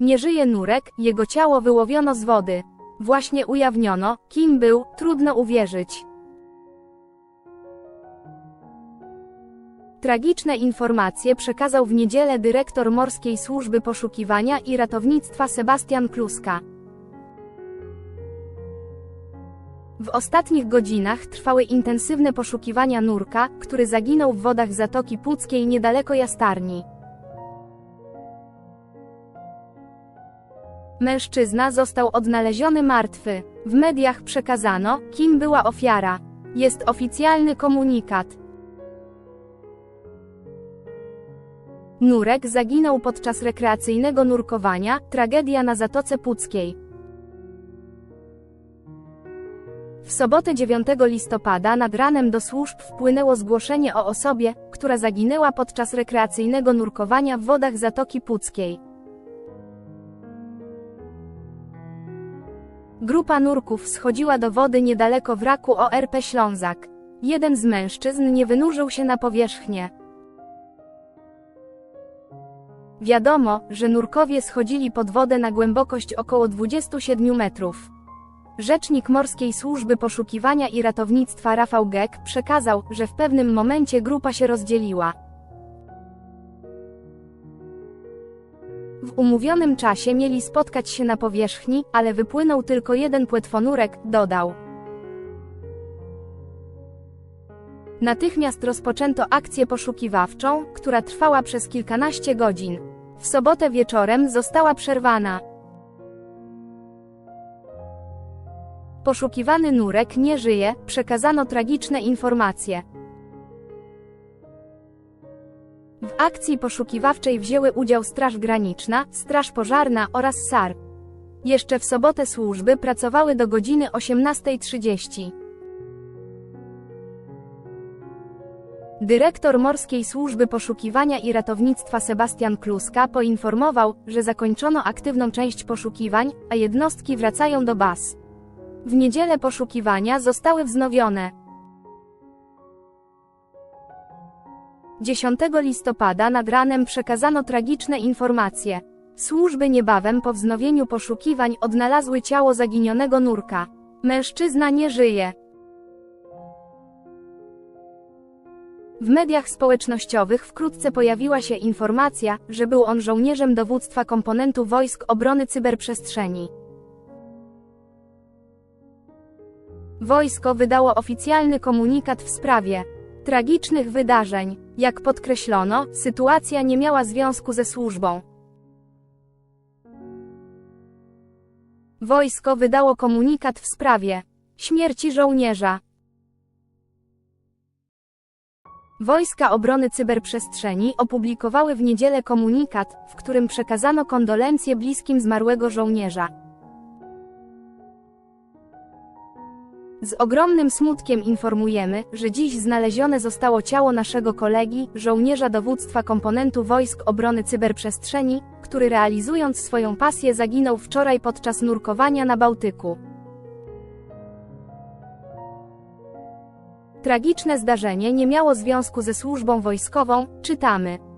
Nie żyje Nurek, jego ciało wyłowiono z wody. Właśnie ujawniono, kim był, trudno uwierzyć. Tragiczne informacje przekazał w niedzielę dyrektor Morskiej Służby Poszukiwania i Ratownictwa Sebastian Kluska. W ostatnich godzinach trwały intensywne poszukiwania nurka, który zaginął w wodach Zatoki Puckiej niedaleko Jastarni. Mężczyzna został odnaleziony martwy. W mediach przekazano, kim była ofiara. Jest oficjalny komunikat. Nurek zaginął podczas rekreacyjnego nurkowania, tragedia na Zatoce Puckiej. W sobotę 9 listopada nad ranem do służb wpłynęło zgłoszenie o osobie, która zaginęła podczas rekreacyjnego nurkowania w wodach Zatoki Puckiej. Grupa nurków schodziła do wody niedaleko wraku ORP Ślązak. Jeden z mężczyzn nie wynurzył się na powierzchnię. Wiadomo, że nurkowie schodzili pod wodę na głębokość około 27 metrów. Rzecznik Morskiej Służby Poszukiwania i Ratownictwa Rafał Gek przekazał, że w pewnym momencie grupa się rozdzieliła. W umówionym czasie mieli spotkać się na powierzchni, ale wypłynął tylko jeden płetwonurek, dodał. Natychmiast rozpoczęto akcję poszukiwawczą, która trwała przez kilkanaście godzin. W sobotę wieczorem została przerwana. Poszukiwany nurek nie żyje, przekazano tragiczne informacje. Akcji poszukiwawczej wzięły udział Straż Graniczna, Straż Pożarna oraz SAR. Jeszcze w sobotę służby pracowały do godziny 18.30. Dyrektor Morskiej Służby Poszukiwania i Ratownictwa Sebastian Kluska poinformował, że zakończono aktywną część poszukiwań, a jednostki wracają do baz. W niedzielę poszukiwania zostały wznowione. 10 listopada nad ranem przekazano tragiczne informacje. Służby niebawem po wznowieniu poszukiwań odnalazły ciało zaginionego nurka. Mężczyzna nie żyje. W mediach społecznościowych wkrótce pojawiła się informacja, że był on żołnierzem dowództwa komponentu Wojsk Obrony Cyberprzestrzeni. Wojsko wydało oficjalny komunikat w sprawie tragicznych wydarzeń. Jak podkreślono, sytuacja nie miała związku ze służbą. Wojsko wydało komunikat w sprawie śmierci żołnierza. Wojska Obrony Cyberprzestrzeni opublikowały w niedzielę komunikat, w którym przekazano kondolencje bliskim zmarłego żołnierza. Z ogromnym smutkiem informujemy, że dziś znalezione zostało ciało naszego kolegi, żołnierza dowództwa komponentu Wojsk Obrony Cyberprzestrzeni, który realizując swoją pasję zaginął wczoraj podczas nurkowania na Bałtyku. Tragiczne zdarzenie nie miało związku ze służbą wojskową, czytamy.